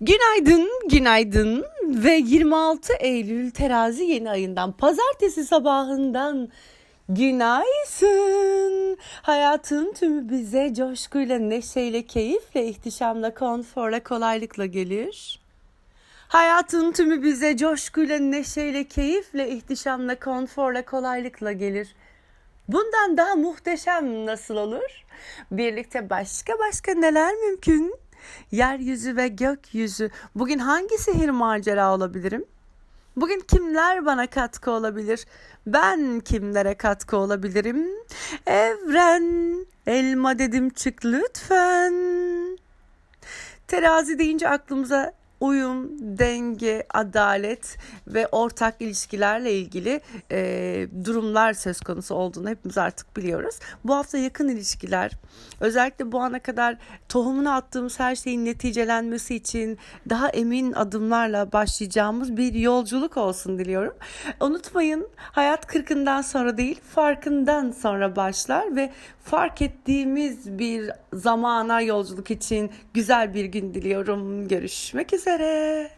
Günaydın, günaydın ve 26 Eylül terazi yeni ayından pazartesi sabahından günaysın. Hayatın tümü bize coşkuyla, neşeyle, keyifle, ihtişamla, konforla, kolaylıkla gelir. Hayatın tümü bize coşkuyla, neşeyle, keyifle, ihtişamla, konforla, kolaylıkla gelir. Bundan daha muhteşem nasıl olur? Birlikte başka başka neler mümkün? Yeryüzü ve gökyüzü. Bugün hangi sihir macera olabilirim? Bugün kimler bana katkı olabilir? Ben kimlere katkı olabilirim? Evren, elma dedim çık lütfen. Terazi deyince aklımıza uyum, denge, adalet ve ortak ilişkilerle ilgili e, durumlar söz konusu olduğunu hepimiz artık biliyoruz. Bu hafta yakın ilişkiler, özellikle bu ana kadar tohumunu attığımız her şeyin neticelenmesi için daha emin adımlarla başlayacağımız bir yolculuk olsun diliyorum. Unutmayın hayat kırkından sonra değil farkından sonra başlar ve fark ettiğimiz bir zamana yolculuk için güzel bir gün diliyorum. Görüşmek üzere. Twitter.